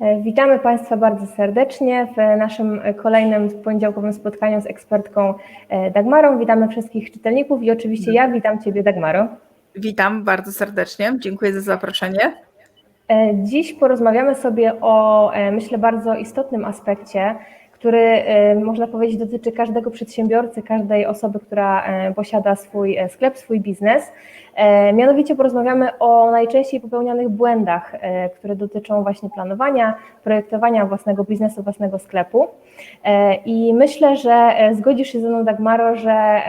E, Witamy Państwa bardzo serdecznie w naszym kolejnym poniedziałkowym spotkaniu z ekspertką e, Dagmarą. Witamy wszystkich czytelników i oczywiście ja witam Ciebie Dagmaro. Witam bardzo serdecznie, dziękuję za zaproszenie. E, Dziś porozmawiamy sobie o, myślę, bardzo istotnym aspekcie, który e, można powiedzieć dotyczy każdego przedsiębiorcy, każdej osoby, która e, posiada swój e, sklep, swój biznes. Mianowicie porozmawiamy o najczęściej popełnianych błędach, które dotyczą właśnie planowania, projektowania własnego biznesu, własnego sklepu. I myślę, że zgodzisz się ze mną, Dagmaro, że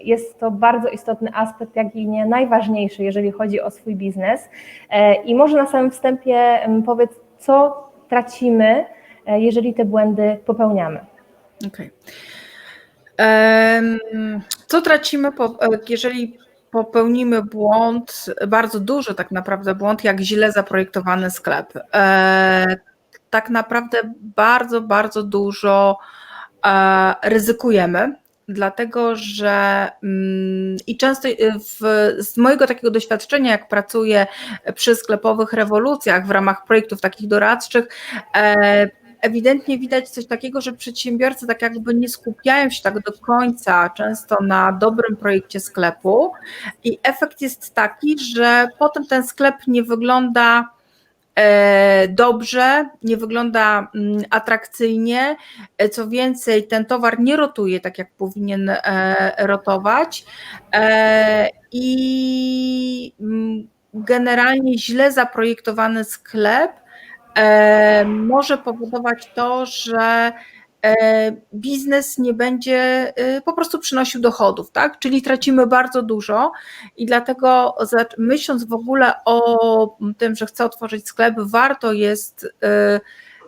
jest to bardzo istotny aspekt, jak i nie najważniejszy, jeżeli chodzi o swój biznes. I może na samym wstępie powiedz, co tracimy, jeżeli te błędy popełniamy. Okay. Em, Co tracimy, po- e, jeżeli popełnimy błąd, bardzo duży tak naprawdę błąd, jak źle zaprojektowany sklep? E, Tak naprawdę bardzo, bardzo dużo e, ryzykujemy, dlatego że mm, i często e, w, z mojego takiego doświadczenia, jak pracuję przy sklepowych rewolucjach w ramach projektów takich doradczych, e, ewidentnie widać coś takiego, że przedsiębiorcy tak jakby nie skupiają się tak do końca często na dobrym projekcie sklepu i efekt jest taki, że potem ten sklep nie wygląda e, dobrze, nie wygląda mm, atrakcyjnie. E, Co więcej, ten towar nie rotuje tak, jak powinien e, rotować i mm, generalnie źle zaprojektowany sklep może powodować to, że e, biznes nie będzie e, po prostu przynosił dochodów, tak? Czyli tracimy bardzo dużo i dlatego myśląc w ogóle o tym, że chcę otworzyć sklep, warto jest e,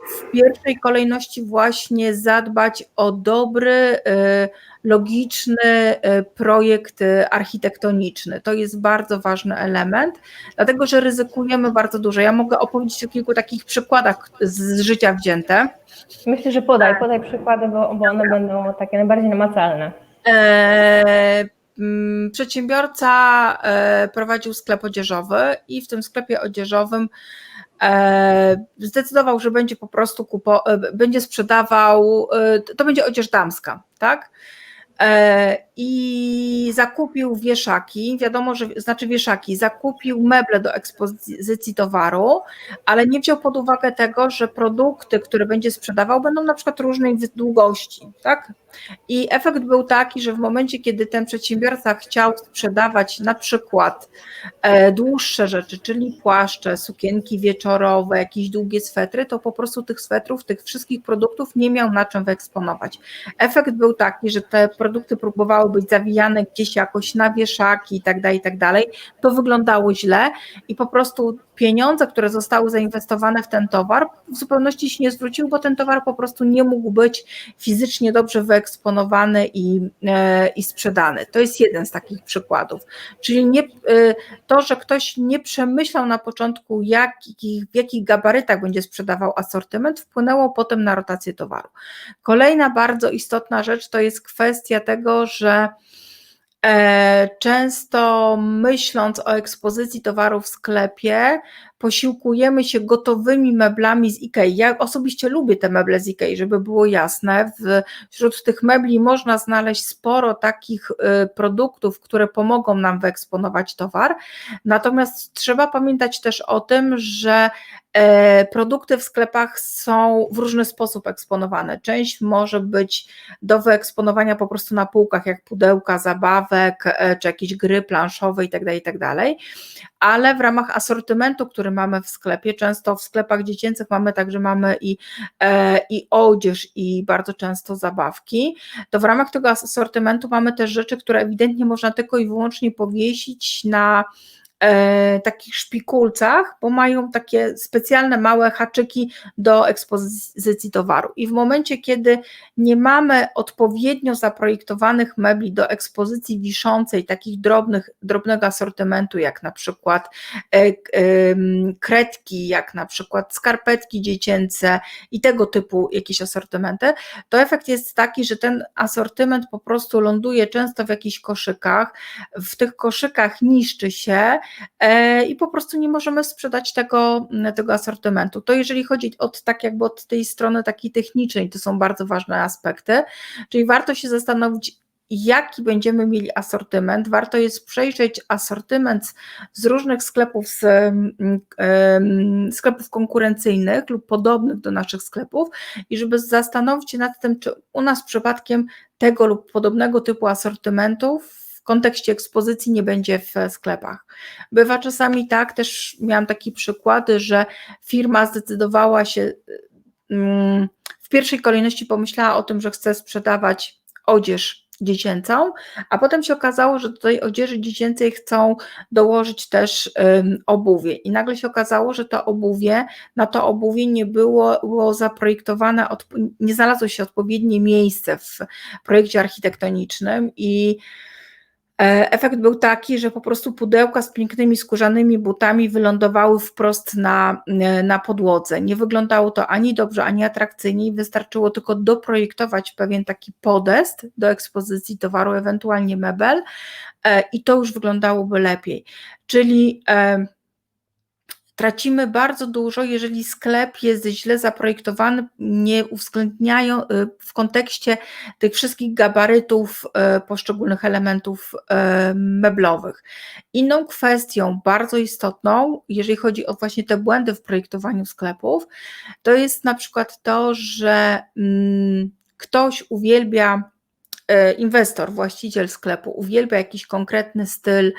w pierwszej kolejności właśnie zadbać o dobry, e, logiczny e, projekt e, architektoniczny. To jest bardzo ważny element, dlatego że ryzykujemy bardzo dużo. Ja mogę opowiedzieć o kilku takich przykładach z życia wzięte. Myślę, że podaj, podaj przykłady, bo, bo one będą takie najbardziej namacalne. E, mm, Przedsiębiorca e, prowadził sklep odzieżowy i w tym sklepie odzieżowym zdecydował, że będzie po prostu kupo, e, będzie sprzedawał, e, to będzie odzież damska, tak? E, I zakupił wieszaki, wiadomo, że znaczy wieszaki, zakupił meble do ekspozycji towaru, ale nie wziął pod uwagę tego, że produkty, które będzie sprzedawał, będą na przykład różnej długości, tak? I efekt był taki, że w momencie, kiedy ten przedsiębiorca chciał sprzedawać na przykład e, dłuższe rzeczy, czyli płaszcze, sukienki wieczorowe, jakieś długie swetry, to po prostu tych swetrów, tych wszystkich produktów nie miał na czym wyeksponować. Efekt był taki, że te produkty próbowały być zawijane gdzieś jakoś na wieszaki i tak dalej, i tak dalej. To wyglądało źle i po prostu pieniądze, które zostały zainwestowane w ten towar, w zupełności się nie zwróciły, bo ten towar po prostu nie mógł być fizycznie dobrze wyeksponowany i, e, i sprzedany. To jest jeden z takich przykładów. Czyli nie, e, to, że ktoś nie przemyślał na początku, w jakich gabarytach będzie sprzedawał asortyment, wpłynęło potem na rotację towaru. Kolejna bardzo istotna rzecz to jest kwestia tego, że E, Często myśląc o ekspozycji towaru w sklepie, posiłkujemy się gotowymi meblami z IKEA. Ja osobiście lubię te meble z IKEA, żeby było jasne. Wśród tych mebli można znaleźć sporo takich e, produktów, które pomogą nam wyeksponować towar. Natomiast trzeba pamiętać też o tym, że e, produkty w sklepach są w różny sposób eksponowane. Część może być do wyeksponowania po prostu na półkach, jak pudełka zabawek, e, czy jakieś gry planszowe itd., itd., ale w ramach asortymentu, który mamy w sklepie, często w sklepach dziecięcych mamy także mamy i, e, i odzież i bardzo często zabawki, to w ramach tego asortymentu mamy też rzeczy, które ewidentnie można tylko i wyłącznie powiesić na e, takich szpikulcach, bo mają takie specjalne małe haczyki do ekspozycji towaru. I w momencie, kiedy nie mamy odpowiednio zaprojektowanych mebli do ekspozycji wiszącej, takich drobnych, drobnego asortymentu, jak na przykład e, em, kredki, jak na przykład skarpetki dziecięce i tego typu jakieś asortymenty, to efekt jest taki, że ten asortyment po prostu ląduje często w jakichś koszykach, w tych koszykach niszczy się e, i po prostu nie możemy sprzedać tego, tego asortymentu. To jeżeli chodzi od tak jakby od tej strony takiej technicznej, to są bardzo ważne aspekty, czyli warto się zastanowić, jaki będziemy mieli asortyment. Warto jest przejrzeć asortyment z różnych sklepów, z um, sklepów konkurencyjnych lub podobnych do naszych sklepów i żeby zastanowić się nad tym, czy u nas przypadkiem tego lub podobnego typu asortymentów w kontekście ekspozycji nie będzie w sklepach. Bywa czasami tak, też miałam takie przykłady, że firma zdecydowała się w pierwszej kolejności pomyślała o tym, że chce sprzedawać odzież dziecięcą, a potem się okazało, że do tej odzieży dziecięcej chcą dołożyć też obuwie i nagle się okazało, że to obuwie, na to obuwie nie było, było zaprojektowane, nie znalazło się odpowiednie miejsce w projekcie architektonicznym i Efekt był taki, że po prostu pudełka z pięknymi skórzanymi butami wylądowały wprost na, na podłodze. Nie wyglądało to ani dobrze, ani atrakcyjnie. Wystarczyło tylko doprojektować pewien taki podest do ekspozycji towaru, ewentualnie mebel, i to już wyglądałoby lepiej. Czyli tracimy bardzo dużo, jeżeli sklep jest źle zaprojektowany, nie uwzględniają y, w kontekście tych wszystkich gabarytów y, poszczególnych elementów y, meblowych. Inną kwestią bardzo istotną, jeżeli chodzi o właśnie te błędy w projektowaniu sklepów, to jest na przykład to, że mm, ktoś uwielbia inwestor, właściciel sklepu uwielbia jakiś konkretny styl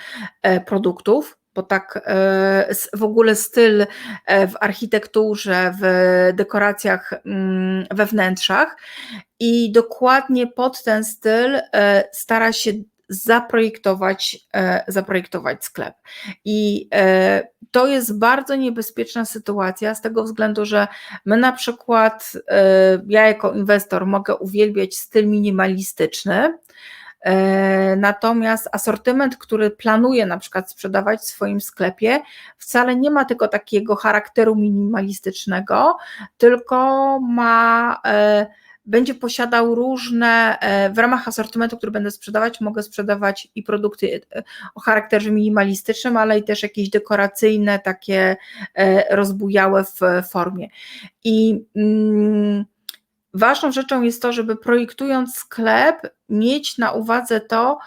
produktów, bo tak e, w ogóle styl e, w architekturze, w dekoracjach mm, we wnętrzach i dokładnie pod ten styl e, stara się zaprojektować, zaprojektować sklep. I to jest bardzo niebezpieczna sytuacja z tego względu, że my na przykład, ja jako inwestor mogę uwielbiać styl minimalistyczny, natomiast asortyment, który planuje na przykład sprzedawać w swoim sklepie, wcale nie ma tylko takiego charakteru minimalistycznego, tylko ma e, będzie posiadał różne, e, w ramach asortymentu, który będę sprzedawać, mogę sprzedawać i produkty o charakterze minimalistycznym, ale i też jakieś dekoracyjne, takie rozbujałe w formie. I mm, ważną rzeczą jest to, żeby projektując sklep, mieć na uwadze to,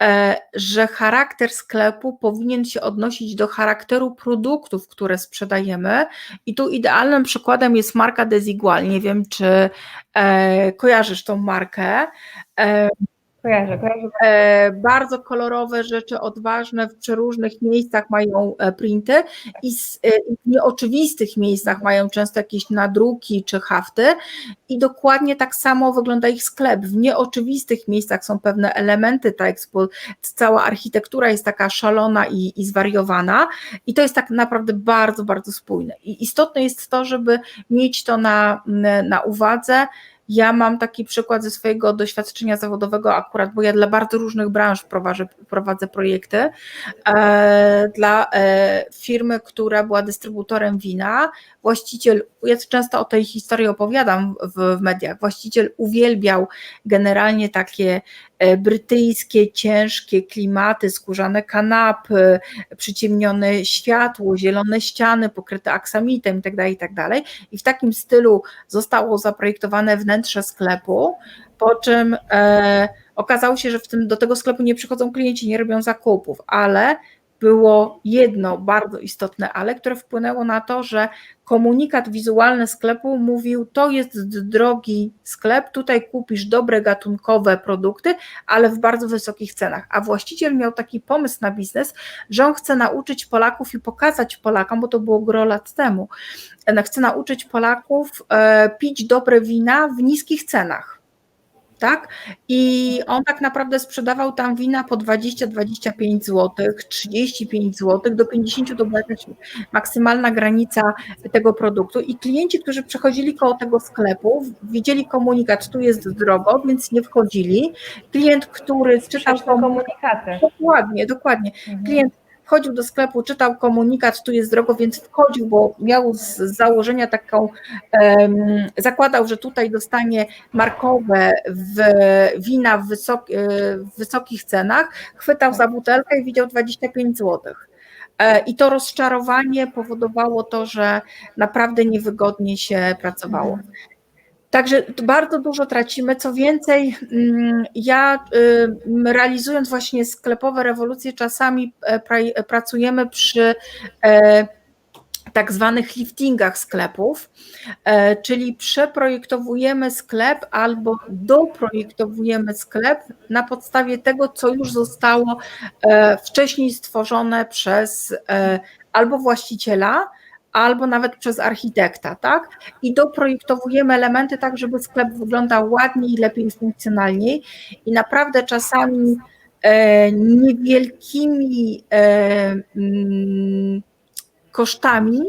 e, że charakter sklepu powinien się odnosić do charakteru produktów, które sprzedajemy. I tu idealnym przykładem jest marka Desigual. Nie wiem, czy e, kojarzysz tą markę. E, Kojarzę, kojarzę. E, bardzo kolorowe rzeczy, odważne, w przeróżnych miejscach mają e, printy i e, w nieoczywistych miejscach mają często jakieś nadruki czy hafty i dokładnie tak samo wygląda ich sklep. W nieoczywistych miejscach są pewne elementy, ta ekspo, cała architektura jest taka szalona i, i zwariowana i to jest tak naprawdę bardzo, bardzo spójne. I istotne jest to, żeby mieć to na, na uwadze, ja mam taki przykład ze swojego doświadczenia zawodowego, akurat, bo ja dla bardzo różnych branż prowadzę, prowadzę projekty. E, dla e, firmy, która była dystrybutorem wina, właściciel, ja często o tej historii opowiadam w, w mediach, właściciel uwielbiał generalnie takie e, brytyjskie, ciężkie klimaty, skórzane kanapy, przyciemnione światło, zielone ściany pokryte aksamitem itd., itd. I w takim stylu zostało zaprojektowane wnętrze sklepu, po czym e, okazało się, że w tym, do tego sklepu nie przychodzą klienci, nie robią zakupów, ale było jedno bardzo istotne ale, które wpłynęło na to, że komunikat wizualny sklepu mówił: To jest drogi sklep, tutaj kupisz dobre gatunkowe produkty, ale w bardzo wysokich cenach. A właściciel miał taki pomysł na biznes, że on chce nauczyć Polaków i pokazać Polakom, bo to było gro lat temu, chce nauczyć Polaków e, pić dobre wina w niskich cenach tak? I on tak naprawdę sprzedawał tam wina po 20-25 zł, 35 zł, do 50 to była jakaś maksymalna granica tego produktu i klienci, którzy przechodzili koło tego sklepu, widzieli komunikat, tu jest drogo, więc nie wchodzili. Klient, który czytał komunikaty. Dokładnie, dokładnie. Mhm. Klient wchodził do sklepu, czytał komunikat, tu jest drogo, więc wchodził, bo miał z założenia taką, zakładał, że tutaj dostanie markowe w wina w, wysoki, w wysokich cenach, chwytał za butelkę i widział 25 złotych. e, i to rozczarowanie powodowało to, że naprawdę niewygodnie się pracowało. Także bardzo dużo tracimy. Co więcej, mm, ja y, realizując właśnie sklepowe rewolucje, czasami e, pra- pracujemy przy e, tak zwanych liftingach sklepów, e, czyli przeprojektowujemy sklep albo doprojektowujemy sklep na podstawie tego, co już zostało wcześniej stworzone przez albo właściciela, albo nawet przez architekta, tak? I doprojektowujemy elementy tak, żeby sklep wyglądał ładniej, lepiej, funkcjonalniej i naprawdę czasami e, niewielkimi e, mm, kosztami,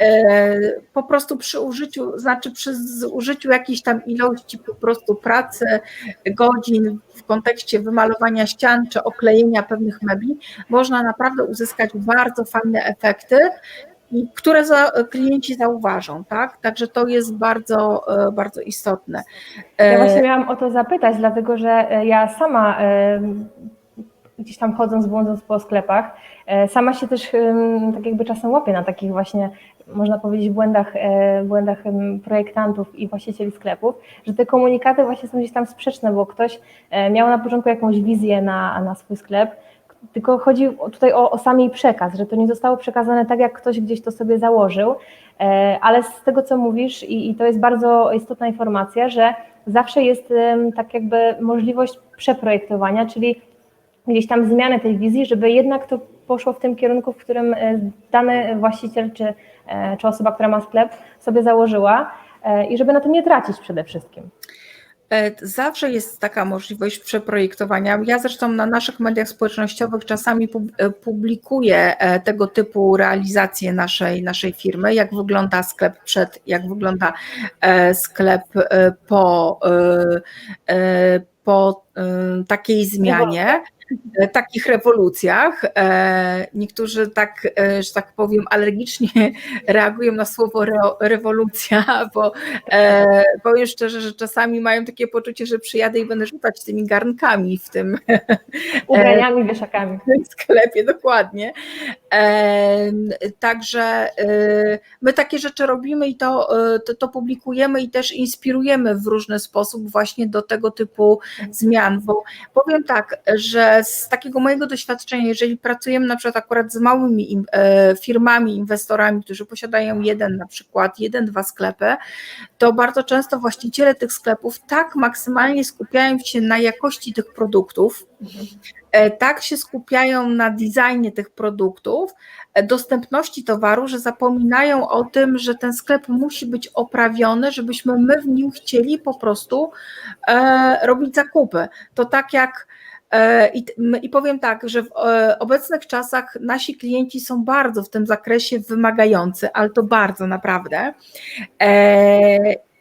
e, po prostu przy użyciu, znaczy przy użyciu jakiejś tam ilości po prostu pracy, godzin w kontekście wymalowania ścian czy oklejenia pewnych mebli, można naprawdę uzyskać bardzo fajne efekty, i które za, klienci zauważą, tak? Także to jest bardzo, e, bardzo istotne. Ja właśnie miałam o to zapytać, dlatego że e, ja sama e, gdzieś tam chodząc, błądząc po sklepach, sama się też tak jakby czasem łapię na takich właśnie, można powiedzieć, błędach, błędach projektantów i właścicieli sklepów, że te komunikaty właśnie są gdzieś tam sprzeczne, bo ktoś miał na początku jakąś wizję na, na swój sklep, tylko chodzi tutaj o, o sam jej przekaz, że to nie zostało przekazane tak, jak ktoś gdzieś to sobie założył, ale z tego, co mówisz, i, i to jest bardzo istotna informacja, że zawsze jest tak jakby możliwość przeprojektowania, czyli gdzieś tam zmiany tej wizji, żeby jednak to poszło w tym kierunku, w którym dany właściciel czy, czy osoba, która ma sklep, sobie założyła i żeby na tym nie tracić przede wszystkim. Zawsze jest taka możliwość przeprojektowania. Ja zresztą na naszych mediach społecznościowych czasami publikuję tego typu realizacje naszej, naszej firmy, jak wygląda sklep przed, jak wygląda sklep po, po takiej zmianie takich rewolucjach. E, niektórzy tak, że tak powiem, alergicznie reagują na słowo re, rewolucja, bo powiem szczerze, że czasami mają takie poczucie, że przyjadę i będę rzucać tymi garnkami w tym ubraniami, wieszakami. W sklepie, dokładnie. Także my takie rzeczy robimy i to, to, to publikujemy i też inspirujemy w różny sposób właśnie do tego typu zmian, bo powiem tak, że z takiego mojego doświadczenia, jeżeli pracujemy na przykład akurat z małymi e, firmami, inwestorami, którzy posiadają jeden na przykład, jeden, dwa sklepy, to bardzo często właściciele tych sklepów tak maksymalnie skupiają się na jakości tych produktów, tak się skupiają na designie tych produktów, e, dostępności towaru, że zapominają o tym, że ten sklep musi być oprawiony, żebyśmy my w nim chcieli po prostu robić zakupy. To tak jak E, I, powiem tak, że w e, obecnych czasach nasi klienci są bardzo w tym zakresie wymagający, ale to bardzo naprawdę.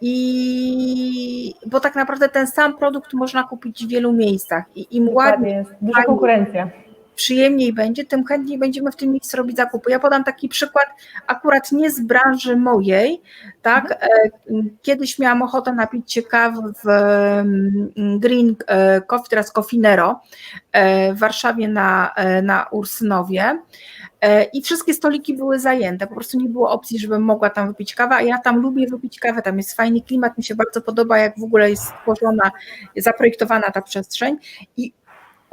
I bo tak naprawdę ten sam produkt można kupić w wielu miejscach i im ładniej. Jest duża konkurencja przyjemniej będzie, tym chętniej będziemy w tym miejscu robić zakupy. Ja podam taki przykład akurat nie z branży mojej, tak? Mhm. Kiedyś miałam ochotę napić się kawy w mm, Green e, Coffee, teraz Cofinero e, w Warszawie na, na Ursynowie i wszystkie stoliki były zajęte, po prostu nie było opcji, żebym mogła tam wypić kawę, a ja tam lubię wypić kawę, tam jest fajny klimat, mi się bardzo podoba, jak w ogóle jest stworzona, zaprojektowana ta przestrzeń i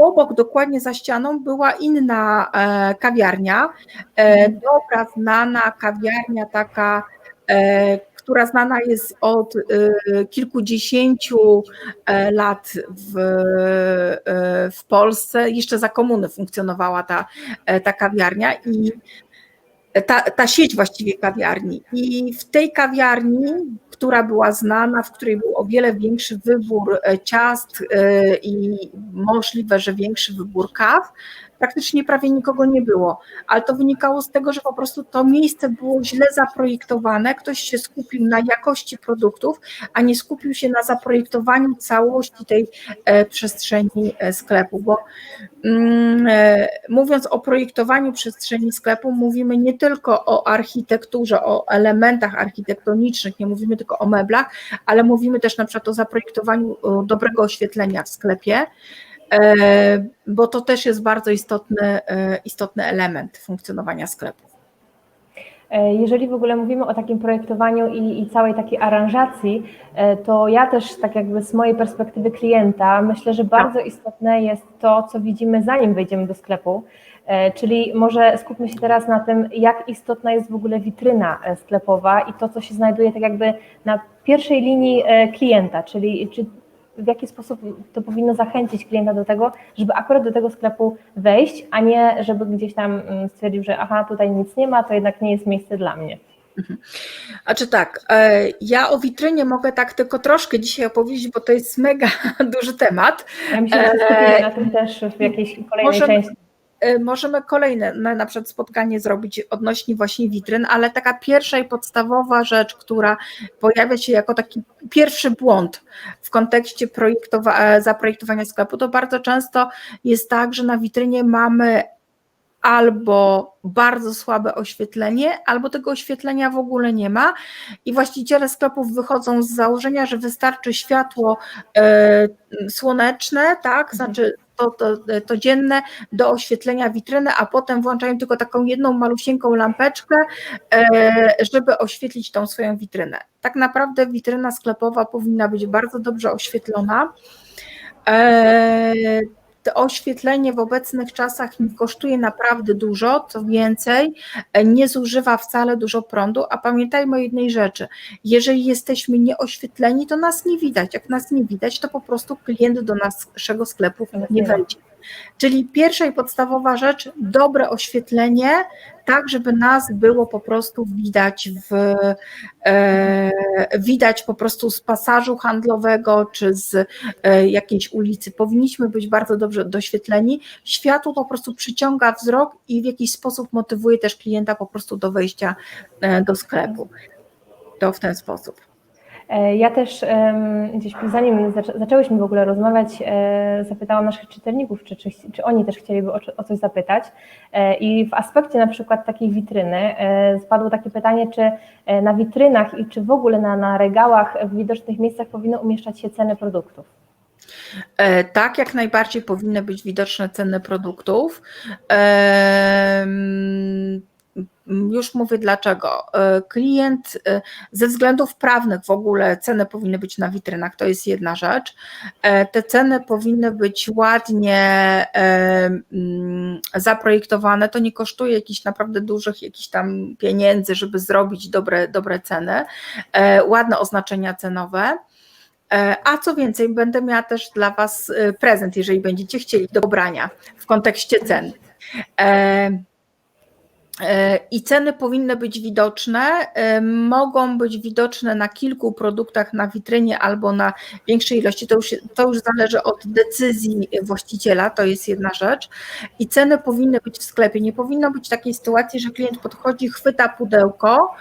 obok, dokładnie za ścianą, była inna e, kawiarnia, e, dobra znana kawiarnia taka, e, która znana jest od kilkudziesięciu lat w, w Polsce. Jeszcze za komuny funkcjonowała ta, ta kawiarnia i ta, ta sieć właściwie kawiarni. I w tej kawiarni, która była znana, w której był o wiele większy wybór e, ciast e, i możliwe, że większy wybór kaw, praktycznie prawie nikogo nie było, ale to wynikało z tego, że po prostu to miejsce było źle zaprojektowane, ktoś się skupił na jakości produktów, a nie skupił się na zaprojektowaniu całości tej e, przestrzeni e, sklepu, bo mm, e, mówiąc o projektowaniu przestrzeni sklepu, mówimy nie tylko o architekturze, o elementach architektonicznych, nie mówimy tylko o meblach, ale mówimy też na przykład o zaprojektowaniu dobrego oświetlenia w sklepie, bo to też jest bardzo istotny, istotny element funkcjonowania sklepu. Jeżeli w ogóle mówimy o takim projektowaniu i, i, całej takiej aranżacji, to ja też tak jakby z mojej perspektywy klienta myślę, że bardzo istotne jest to, co widzimy zanim wejdziemy do sklepu, czyli może skupmy się teraz na tym, jak istotna jest w ogóle witryna sklepowa i to, co się znajduje tak jakby na pierwszej linii klienta, czyli czy w jaki sposób to powinno zachęcić klienta do tego, żeby akurat do tego sklepu wejść, a nie żeby gdzieś tam mm, stwierdził, że aha, tutaj nic nie ma, to jednak nie jest miejsce dla mnie. Mhm. A czy tak, e, ja o witrynie mogę tak tylko troszkę dzisiaj opowiedzieć, bo to jest mega duży temat. Ja myślę, że skupimy na tym też w jakiejś kolejnej Możemy, części. E, możemy kolejne na przykład spotkanie zrobić odnośnie właśnie witryn, ale taka pierwsza i podstawowa rzecz, która pojawia się jako taki pierwszy błąd w kontekście projektowa- e, zaprojektowania sklepu, to bardzo często jest tak, że na witrynie mamy albo bardzo słabe oświetlenie, albo tego oświetlenia w ogóle nie ma i właściciele sklepów wychodzą z założenia, że wystarczy światło e, słoneczne, tak, mhm. znaczy to, to, to dzienne do oświetlenia witryny, a potem włączają tylko taką jedną malusieńką lampeczkę, e, żeby oświetlić tą swoją witrynę. Tak naprawdę witryna sklepowa powinna być bardzo dobrze oświetlona. E, to oświetlenie w obecnych czasach nie kosztuje naprawdę dużo, co więcej, nie zużywa wcale dużo prądu, a pamiętajmy o jednej rzeczy, jeżeli jesteśmy nieoświetleni, to nas nie widać, jak nas nie widać, to po prostu klient do naszego sklepu nie wejdzie. Czyli pierwsza i podstawowa rzecz, dobre oświetlenie, tak żeby nas było po prostu widać w e, widać po prostu z pasażu handlowego czy z e, jakiejś ulicy. Powinniśmy być bardzo dobrze doświetleni. Światło po prostu przyciąga wzrok i w jakiś sposób motywuje też klienta po prostu do wejścia e, do sklepu. To w ten sposób. E, ja też gdzieś zanim zaczęłyśmy w ogóle rozmawiać, e, zapytałam naszych czytelników, czy, czy, czy oni też chcieliby o, o, coś zapytać. E, I w aspekcie na przykład takiej witryny spadło takie pytanie, czy na witrynach i czy w ogóle na, na regałach w widocznych miejscach powinny umieszczać się ceny produktów. Tak, jak najbardziej powinny być widoczne ceny produktów. Już mówię dlaczego. E, klient e, ze względów prawnych w ogóle ceny powinny być na witrynach, to jest jedna rzecz. E, te ceny powinny być ładnie mm, zaprojektowane, to nie kosztuje jakichś naprawdę dużych jakichś tam pieniędzy, żeby zrobić dobre, dobre ceny, ładne oznaczenia cenowe. A co więcej, będę miała też dla Was prezent, jeżeli będziecie chcieli do pobrania w kontekście cen. E, I ceny powinny być widoczne. E, mogą być widoczne na kilku produktach na witrynie albo na większej ilości. To już, to już zależy od decyzji właściciela, to jest jedna rzecz. I ceny powinny być w sklepie. Nie powinno być takiej sytuacji, że klient podchodzi, chwyta pudełko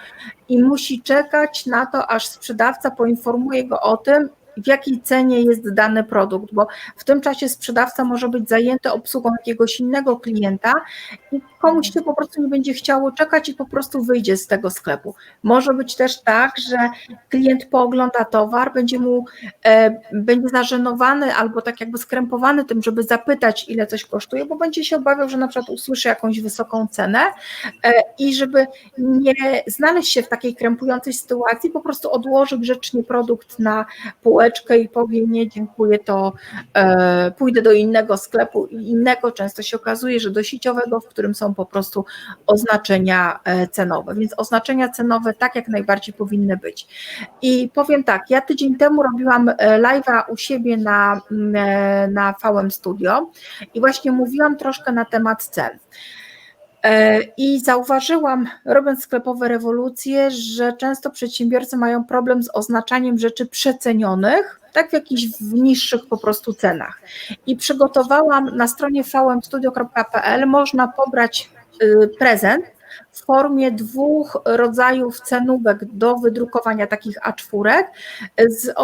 i musi czekać na to, aż sprzedawca poinformuje go o tym, w jakiej cenie jest dany produkt, bo w tym czasie sprzedawca może być zajęty obsługą jakiegoś innego klienta i komuś się po prostu nie będzie chciało czekać i po prostu wyjdzie z tego sklepu. Może być też tak, że klient poogląda towar, będzie mu e, będzie zażenowany albo tak jakby skrępowany tym, żeby zapytać, ile coś kosztuje, bo będzie się obawiał, że na przykład usłyszy jakąś wysoką cenę e, i żeby nie znaleźć się w takiej krępującej sytuacji, po prostu odłoży grzecznie produkt na półeczkę i powie nie, dziękuję, to e, pójdę do innego sklepu i innego. Często się okazuje, że do sieciowego, w którym są po prostu oznaczenia e, cenowe. Więc oznaczenia cenowe tak jak najbardziej powinny być. I powiem tak, ja tydzień temu robiłam e, live'a u siebie na, mm, e, na VM Studio i właśnie mówiłam troszkę na temat cen. I zauważyłam, robiąc sklepowe rewolucje, że często przedsiębiorcy mają problem z oznaczaniem rzeczy przecenionych, tak w jakichś w niższych po prostu cenach. I przygotowałam na stronie vmstudio.pl można pobrać y, prezent w formie dwóch rodzajów cenówek do wydrukowania takich A4 z,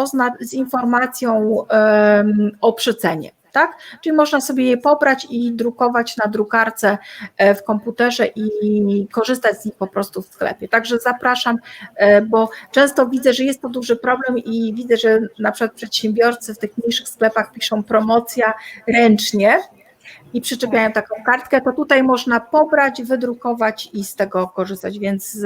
z informacją o przecenie. Tak? Czyli można sobie je pobrać i drukować na drukarce e, w komputerze i korzystać z nich po prostu w sklepie. Także zapraszam, e, bo często widzę, że jest to duży problem i widzę, że na przykład przedsiębiorcy w tych mniejszych sklepach piszą promocja ręcznie i przyczepiają taką kartkę, to tutaj można pobrać, wydrukować i z tego korzystać, więc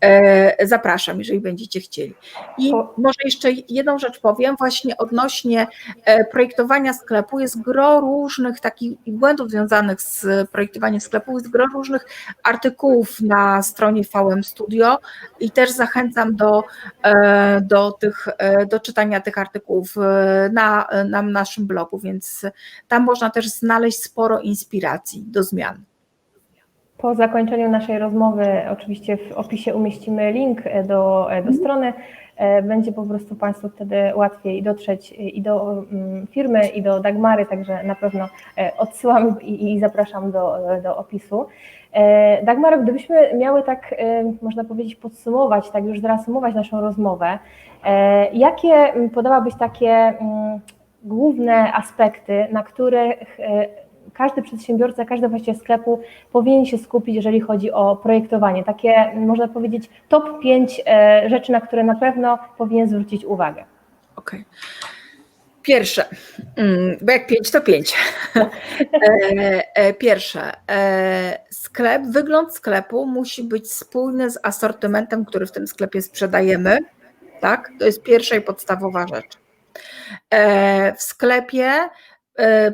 e, zapraszam, jeżeli będziecie chcieli. I może jeszcze jedną rzecz powiem, właśnie odnośnie e, projektowania sklepu, jest gro różnych takich błędów związanych z projektowaniem sklepu, jest gro różnych artykułów na stronie VM Studio i też zachęcam do, e, do, tych, e, do czytania tych artykułów e, na, na naszym blogu, więc tam można też znaleźć sporo inspiracji do zmian. Po zakończeniu naszej rozmowy, oczywiście w opisie umieścimy link e, do, e, do strony. E, Będzie po prostu Państwu wtedy łatwiej dotrzeć i do mm, firmy, i do Dagmary, także na pewno e, odsyłam i, i zapraszam do, e, do opisu. E, Dagmaro, gdybyśmy miały tak, e, można powiedzieć, podsumować, tak już zreasumować naszą rozmowę, e, jakie podałabyś takie główne aspekty, na których e, każdy przedsiębiorca, każdy właściciel sklepu powinien się skupić, jeżeli chodzi o projektowanie. Takie, można powiedzieć, top 5 e, rzeczy, na które na pewno powinien zwrócić uwagę. Okej. Pierwsze, mm, bo jak pięć, to pięć. E, e, Pierwsze, sklep, wygląd sklepu musi być spójny z asortymentem, który w tym sklepie sprzedajemy. Tak? To jest pierwsza i podstawowa rzecz. W sklepie,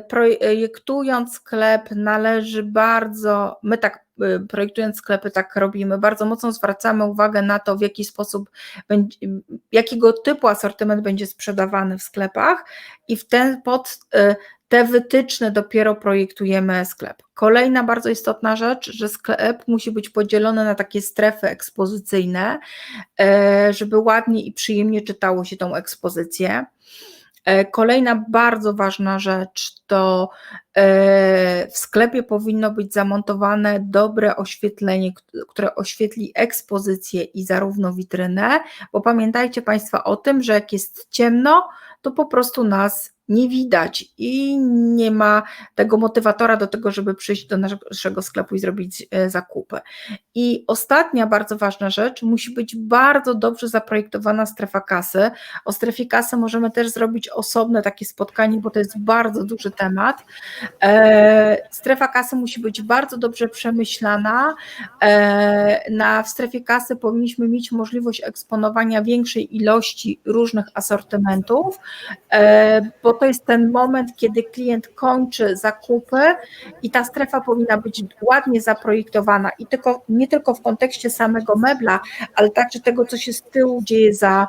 projektując sklep, należy bardzo, my tak e, projektując sklepy, tak robimy, bardzo mocno zwracamy uwagę na to, w jaki sposób, jakiego typu asortyment będzie sprzedawany w sklepach i w ten pod e, te wytyczne dopiero projektujemy sklep. Kolejna bardzo istotna rzecz, że sklep musi być podzielony na takie strefy ekspozycyjne, e, żeby ładnie i przyjemnie czytało się tą ekspozycję. E, Kolejna bardzo ważna rzecz to e, w sklepie powinno być zamontowane dobre oświetlenie, które oświetli ekspozycję i zarówno witrynę, bo pamiętajcie Państwo o tym, że jak jest ciemno, to po prostu nas nie widać i nie ma tego motywatora do tego, żeby przyjść do naszego sklepu i zrobić e, zakupy. I ostatnia bardzo ważna rzecz, musi być bardzo dobrze zaprojektowana strefa kasy. O strefie kasy możemy też zrobić osobne takie spotkanie, bo to jest bardzo duży temat. E, Strefa kasy musi być bardzo dobrze przemyślana. E, Na w strefie kasy powinniśmy mieć możliwość eksponowania większej ilości różnych asortymentów, bo to jest ten moment, kiedy klient kończy zakupy i ta strefa powinna być ładnie zaprojektowana i tylko, nie tylko w kontekście samego mebla, ale także tego, co się z tyłu dzieje za,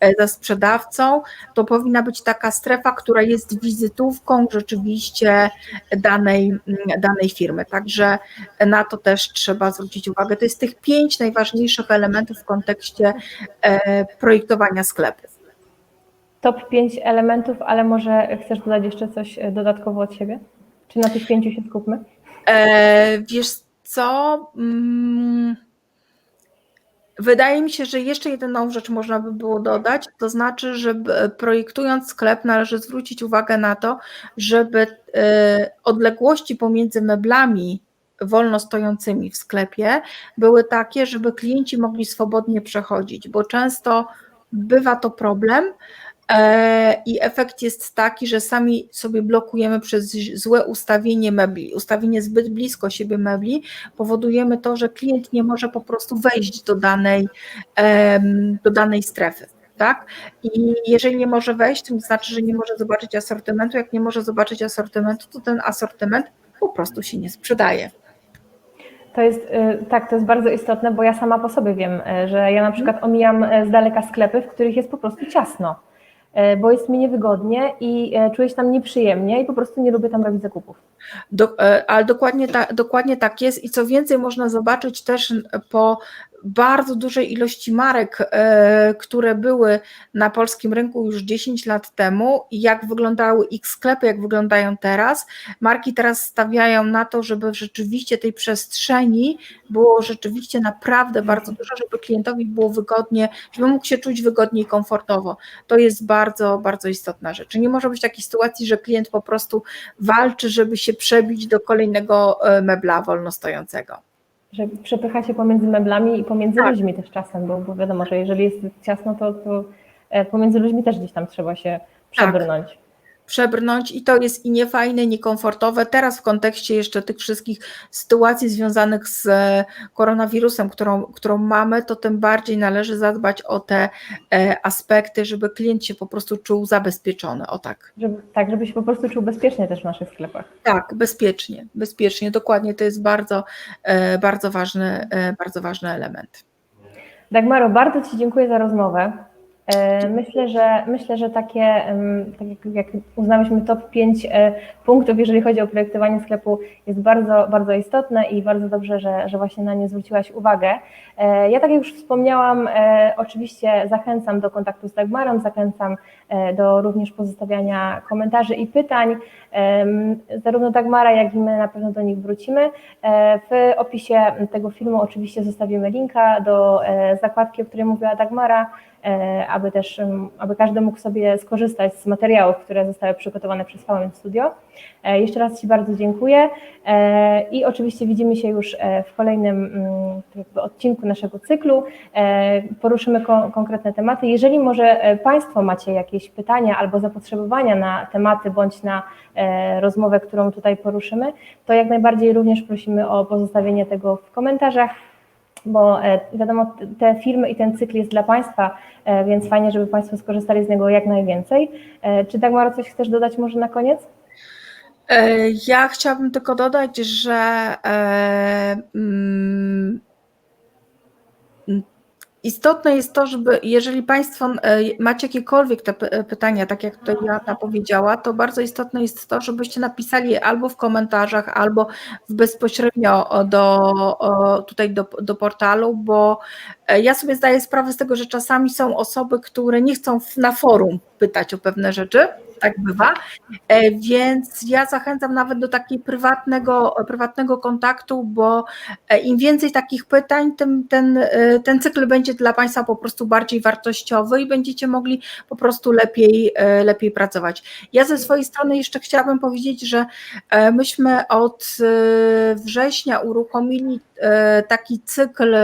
e, za sprzedawcą, to powinna być taka strefa, która jest wizytówką rzeczywiście danej, mm, danej firmy. Także na to też trzeba zwrócić uwagę. To jest tych pięć najważniejszych elementów w kontekście e, projektowania sklepu. Top 5 elementów, ale może chcesz dodać jeszcze coś e, dodatkowo od siebie? Czy na tych pięciu się skupmy? E, wiesz co? Mm, Wydaje mi się, że jeszcze jedną rzecz można by było dodać, to znaczy, że projektując sklep należy zwrócić uwagę na to, żeby e, odległości pomiędzy meblami wolno stojącymi w sklepie były takie, żeby klienci mogli swobodnie przechodzić, bo często bywa to problem, E, I efekt jest taki, że sami sobie blokujemy przez złe ustawienie mebli, ustawienie zbyt blisko siebie mebli, powodujemy to, że klient nie może po prostu wejść do danej, do danej strefy. Tak? I jeżeli nie może wejść, to znaczy, że nie może zobaczyć asortymentu. Jak nie może zobaczyć asortymentu, to ten asortyment po prostu się nie sprzedaje. To jest, y, tak, to jest bardzo istotne, bo ja sama po sobie wiem, y, że ja na przykład omijam y, z daleka sklepy, w których jest po prostu ciasno, bo jest mi niewygodnie i y, czuję się tam nieprzyjemnie i po prostu nie lubię tam robić zakupów. Do, e, ale dokładnie, ta, dokładnie tak jest i co więcej można zobaczyć też po bardzo dużej ilości marek, e, które były na polskim rynku już 10 lat temu i jak wyglądały ich sklepy, jak wyglądają teraz. Marki teraz stawiają na to, żeby rzeczywiście tej przestrzeni było rzeczywiście naprawdę bardzo dużo, żeby klientowi było wygodnie, żeby mógł się czuć wygodnie i komfortowo. To jest bardzo, bardzo istotna rzecz. Nie może być takiej sytuacji, że klient po prostu walczy, żeby się przebić do kolejnego e, mebla wolnostojącego. Że przepycha się pomiędzy meblami i pomiędzy Tak. ludźmi też czasem, bo, bo wiadomo, że jeżeli jest ciasno, to, to e, pomiędzy ludźmi też gdzieś tam trzeba się przebrnąć. Przebrnąć i to jest i niefajne, i niekomfortowe. Teraz w kontekście jeszcze tych wszystkich sytuacji związanych z e, koronawirusem, którą, którą mamy, to tym bardziej należy zadbać o te e, aspekty, żeby klient się po prostu czuł zabezpieczony. O tak. Żeby, tak, żeby się po prostu czuł bezpiecznie też w naszych sklepach. Tak, bezpiecznie, bezpiecznie, dokładnie. To jest bardzo, e, bardzo ważny, bardzo ważny element. Dagmaro, bardzo Ci dziękuję za rozmowę. E, Myślę, że myślę, że takie, tak jak, uznałyśmy top 5 e, punktów, jeżeli chodzi o projektowanie sklepu, jest bardzo, bardzo istotne i bardzo dobrze, że, że właśnie na nie zwróciłaś uwagę. E, Ja tak jak już wspomniałam, oczywiście zachęcam do kontaktu z Dagmarą, zachęcam do również pozostawiania komentarzy i pytań. Zarówno Dagmara, jak i my na pewno do nich wrócimy. W opisie tego filmu oczywiście zostawimy linka do zakładki, o której mówiła Dagmara, aby też, em, aby każdy mógł sobie skorzystać z materiałów, które zostały przygotowane przez VN Studio. E, Jeszcze raz Ci bardzo dziękuję e, i oczywiście widzimy się już e, w kolejnym mm, odcinku naszego cyklu. E, Poruszymy ko- konkretne tematy. Jeżeli może e, Państwo macie jakieś pytania albo zapotrzebowania na tematy bądź na e, rozmowę, którą tutaj poruszymy, to jak najbardziej również prosimy o pozostawienie tego w komentarzach bo e, wiadomo, te filmy i ten cykl jest dla Państwa, e, więc fajnie, żeby Państwo skorzystali z niego jak najwięcej. E, Czy Dagmaro coś chcesz dodać może na koniec? Ja chciałabym tylko dodać, że mm, istotne jest to, żeby jeżeli Państwo e, macie jakiekolwiek te py- pytania, tak jak tutaj Joanna powiedziała, to bardzo istotne jest to, żebyście napisali albo w komentarzach, albo bezpośrednio do, tutaj do, do portalu, bo e, ja sobie zdaję sprawę z tego, że czasami są osoby, które nie chcą na forum pytać o pewne rzeczy, tak bywa, E, Więc ja zachęcam nawet do takiego prywatnego, prywatnego kontaktu, bo e, im więcej takich pytań, tym ten, e, ten cykl będzie dla Państwa po prostu bardziej wartościowy i będziecie mogli po prostu lepiej, lepiej pracować. Ja ze swojej strony jeszcze chciałabym powiedzieć, że myśmy od września uruchomili taki cykl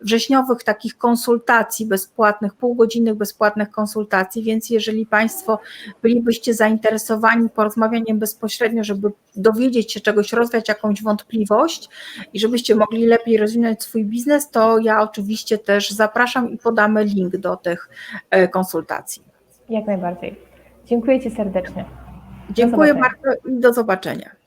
wrześniowych takich konsultacji bezpłatnych, półgodzinnych bezpłatnych konsultacji, więc jeżeli Państwo bylibyście zainteresowani porozmawianiem bezpośrednio, żeby dowiedzieć się czegoś, rozwiać jakąś wątpliwość i żebyście mogli lepiej rozwinąć swój biznes, to ja oczywiście też zapraszam i podamy link do tych e, konsultacji. Jak najbardziej. Dziękuję Ci serdecznie. Dziękuję bardzo i do zobaczenia.